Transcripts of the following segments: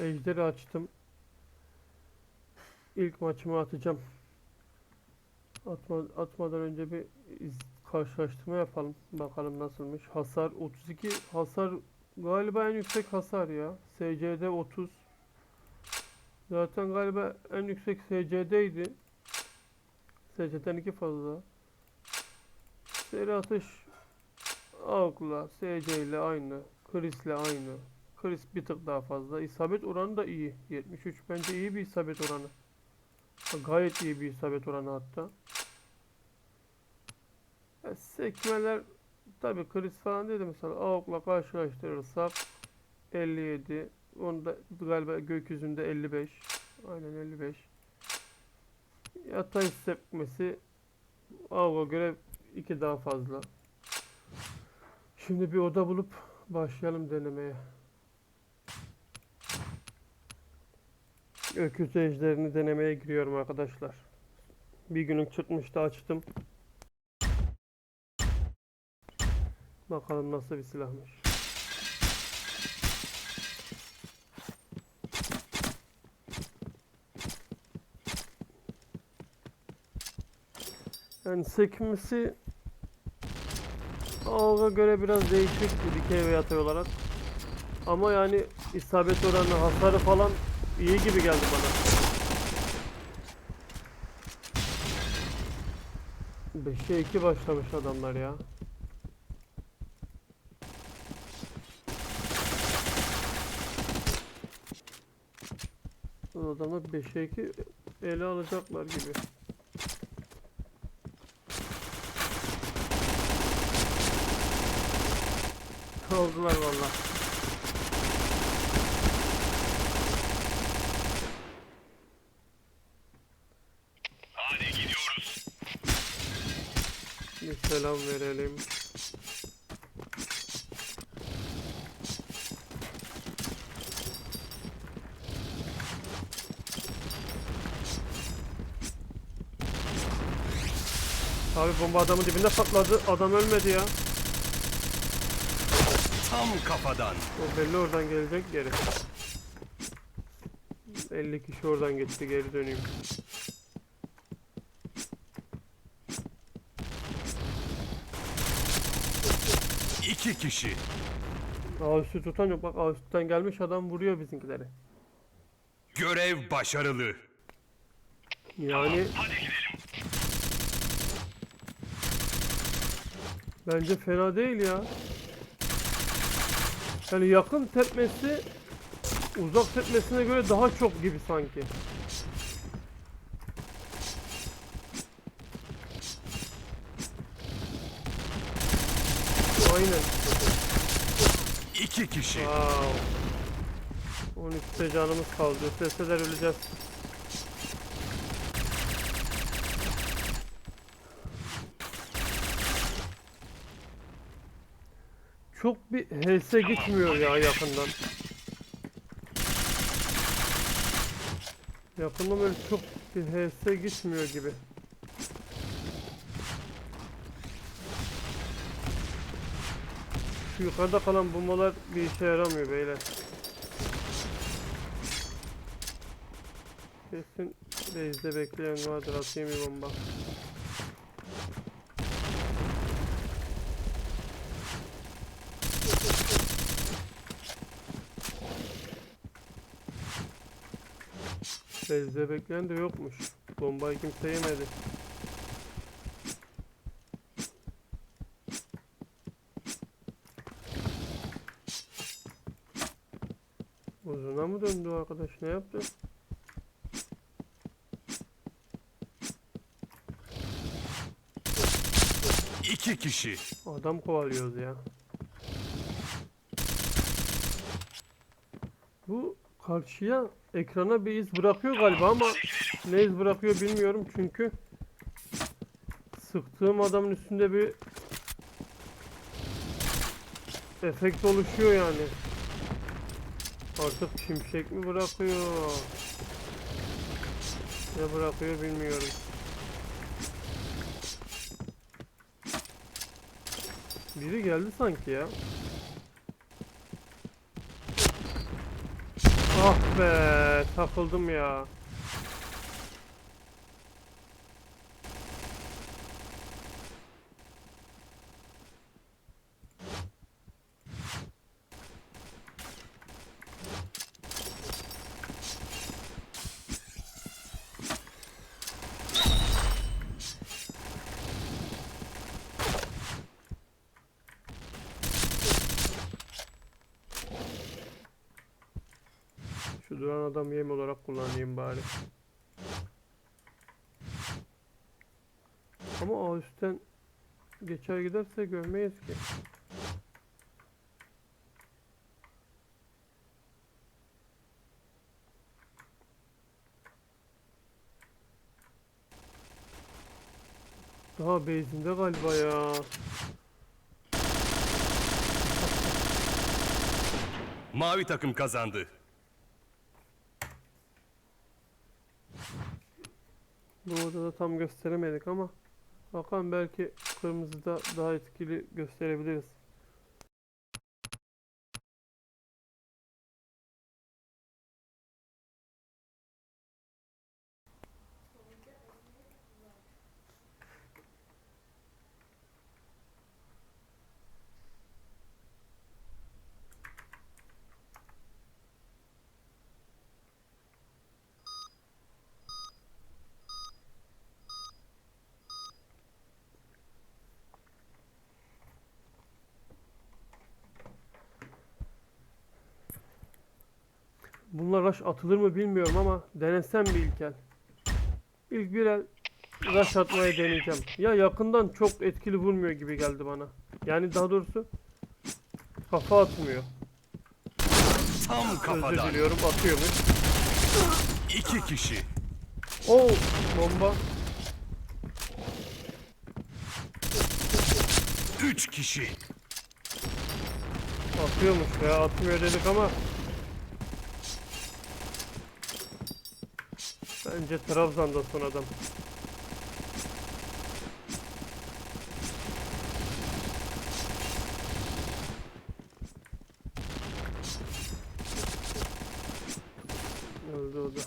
Ejderi açtım. İlk maçımı atacağım. Atma, atmadan önce bir iz- karşılaştırma yapalım. Bakalım nasılmış. Hasar 32. Hasar galiba en yüksek hasar ya. SC'de 30. Zaten galiba en yüksek SC'deydi. SC'den 2 fazla. Seri atış AUK'la SC ile aynı. Chris'le aynı. Chris bir tık daha fazla. İsabet oranı da iyi. 73 bence iyi bir isabet oranı. Gayet iyi bir isabet oranı hatta. Ya sekmeler tabi Chris falan dedi mesela AUK'la karşılaştırırsak 57 onda galiba gökyüzünde 55 aynen 55 yatay sekmesi AUK'a göre 2 daha fazla şimdi bir oda bulup başlayalım denemeye Öküz ejderini denemeye giriyorum arkadaşlar. Bir günün çıkmıştı açtım. Bakalım nasıl bir silahmış. Yani sekmesi Ağga göre biraz değişik bir dikey yatay olarak. Ama yani isabet oranı, hasarı falan iyi gibi geldi bana. 5'e 2 başlamış adamlar ya. Bu Adamlar 5'e 2 ele alacaklar gibi. Oldular valla. Selam verelim. Abi bomba adamın dibinde patladı. Adam ölmedi ya. Tam kafadan. O belli oradan gelecek geri. 50 kişi oradan gitti geri döneyim. İki kişi. Ağüstü tutan yok bak ağüstten gelmiş adam vuruyor bizimkileri. Görev başarılı. Yani Hadi gidelim. bence fena değil ya. Yani yakın tepmesi uzak tepmesine göre daha çok gibi sanki. Aynen. İki kişi. Wow. 13'te canımız kaldı. Sesler öleceğiz. Çok bir HS gitmiyor ya yakından. Yakından böyle çok bir HS gitmiyor gibi. Şu yukarıda kalan bombalar bir işe yaramıyor beyler. Kesin base'de bekleyen vardır atayım bir bomba. Base'de bekleyen de yokmuş. Bombayı kimse yemedi. Mı döndü arkadaş ne yaptı? İki kişi. Adam kovalıyoruz ya. Bu karşıya ekrana bir iz bırakıyor galiba ama ne iz bırakıyor bilmiyorum çünkü sıktığım adamın üstünde bir efekt oluşuyor yani. Artık şimşek mi bırakıyor? Ne bırakıyor bilmiyorum. Biri geldi sanki ya. Ah be takıldım ya. Şu duran adam yem olarak kullanayım bari. Ama o üstten geçer giderse görmeyiz ki. Daha base'inde galiba ya. Mavi takım kazandı. Bu odada tam gösteremedik ama bakalım belki kırmızıda daha etkili gösterebiliriz. Bunlar rush atılır mı bilmiyorum ama denesem bir ilk el. İlk bir el rush atmayı deneyeceğim. Ya yakından çok etkili vurmuyor gibi geldi bana. Yani daha doğrusu kafa atmıyor. Tam Özür kafadan. diliyorum atıyormuş. İki kişi. Oo bomba. Üç kişi. Atıyormuş ya atmıyor dedik ama Bence Trabzon'da son adam. Öldü o da.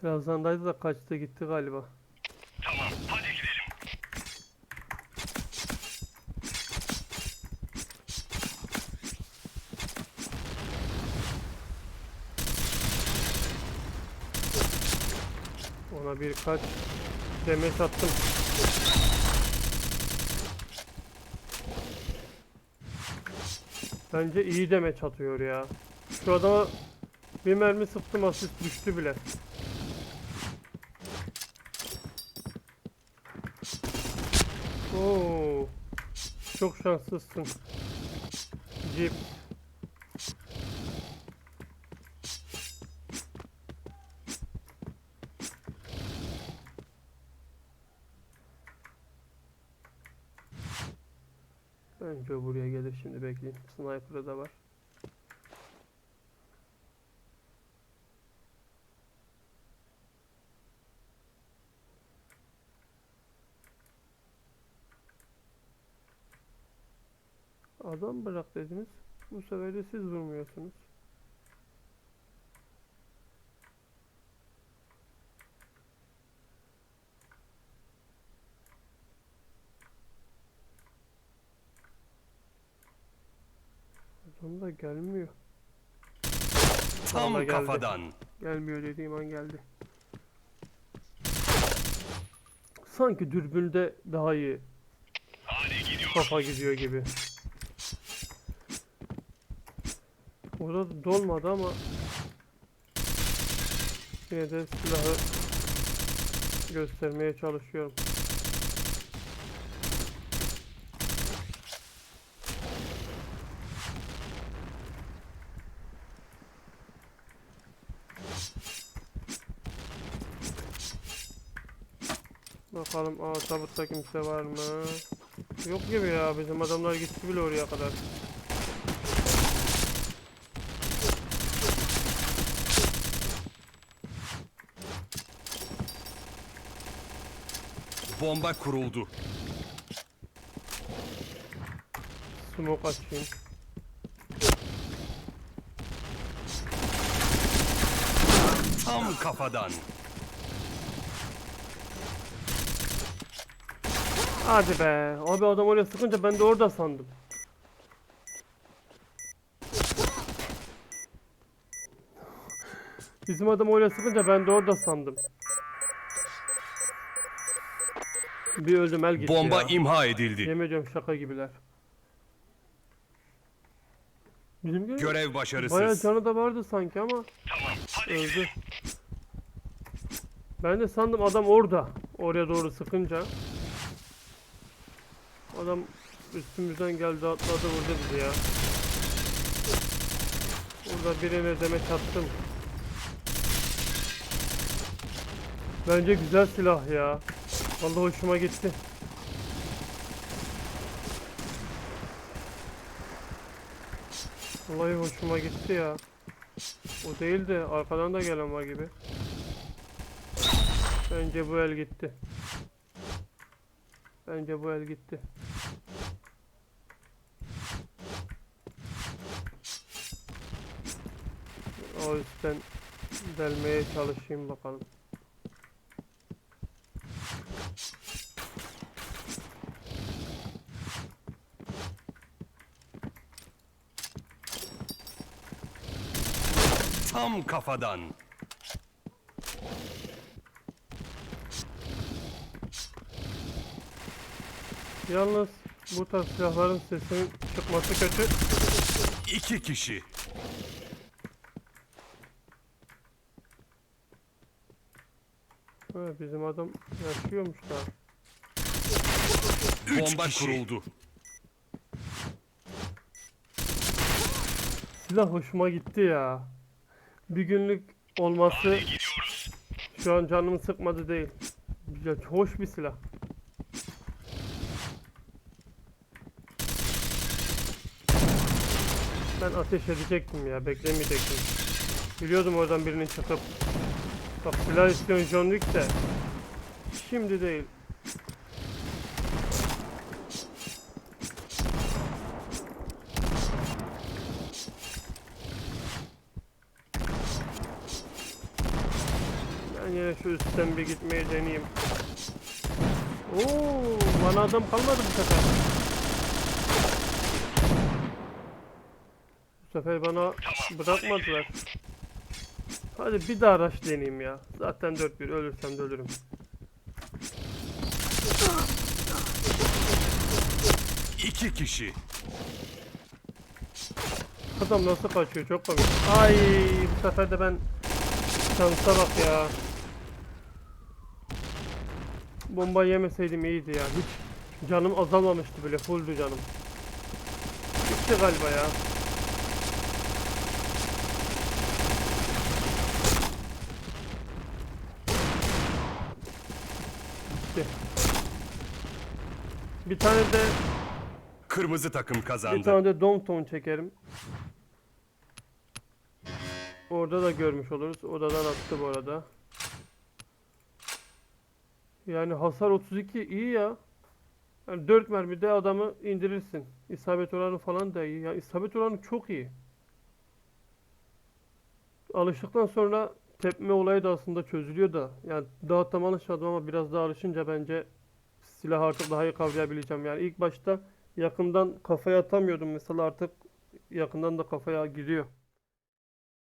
Trabzon'daydı da kaçtı gitti galiba. Birkaç demet attım. Bence iyi demet atıyor ya. Şu adama bir mermi sıktım asist düştü bile. Oo. Çok şanslısın. Jeep. Bence buraya gelir şimdi bekleyin. Sniper'ı da var. Adam bırak dediniz. Bu sefer de siz vurmuyorsunuz. Adam da gelmiyor. Tam Vallahi geldi. kafadan. Gelmiyor dediğim an geldi. Sanki dürbünde daha iyi. Kafa gidiyor gibi. Orada dolmadı ama yine de silahı göstermeye çalışıyorum. Bakalım aa tabutta kimse var mı? Yok gibi ya bizim adamlar gitti bile oraya kadar. Bomba kuruldu. Smoke açayım. Tam kafadan. Hadi be. Abi adam oraya sıkınca ben de orada sandım. Bizim adam oraya sıkınca ben de orada sandım. Bir öldüm el gitti Bomba ya. imha edildi. Yemin ediyorum şaka gibiler. Bizimki Görev bayağı başarısız. canı da vardı sanki ama öldü. Ben de sandım adam orada. Oraya doğru sıkınca. Adam üstümüzden geldi atladı vurdu bizi ya. Burada birine demet attım. Bence güzel silah ya. Vallahi hoşuma gitti. Vallahi hoşuma gitti ya. O değil de arkadan da gelen var gibi. Bence bu el gitti. Bence bu el gitti. O yüzden delmeye çalışayım bakalım. Tam kafadan. Yalnız bu tarz silahların sesinin çıkması kötü. İki kişi. Bizim adam yaşıyormuş da. Üç Bomba kişi. kuruldu. Silah hoşuma gitti ya. Bir günlük olması şu an canımı sıkmadı değil. Ya, hoş bir silah. Ben ateş edecektim ya, beklemeyecektim. Biliyordum oradan birinin çıkıp. Bak silah istiyorsun John Wick de. Şimdi değil. Ben yine şu üstten bir gitmeyi deneyeyim. Oo, bana adam kalmadı bu sefer. Bu sefer bana bırakmadılar. Hadi bir daha araç deneyeyim ya. Zaten 4-1 ölürsem de ölürüm. İki kişi. Adam nasıl kaçıyor çok komik. Ay bu sefer de ben şansa bak ya. Bomba yemeseydim iyiydi ya. Hiç canım azalmamıştı böyle fulldü canım. Bitti galiba ya. Bitti. Bir tane de Kırmızı takım bir kazandı. tane de Downtown çekerim. Orada da görmüş oluruz. Odadan attı bu arada. Yani hasar 32 iyi ya. Yani 4 mermide adamı indirirsin. İsabet oranı falan da iyi. Ya isabet oranı çok iyi. Alıştıktan sonra tepme olayı da aslında çözülüyor da. Yani daha tam alışmadım ama biraz daha alışınca bence silah artık daha iyi kavrayabileceğim. Yani ilk başta yakından kafaya atamıyordum mesela artık yakından da kafaya giriyor.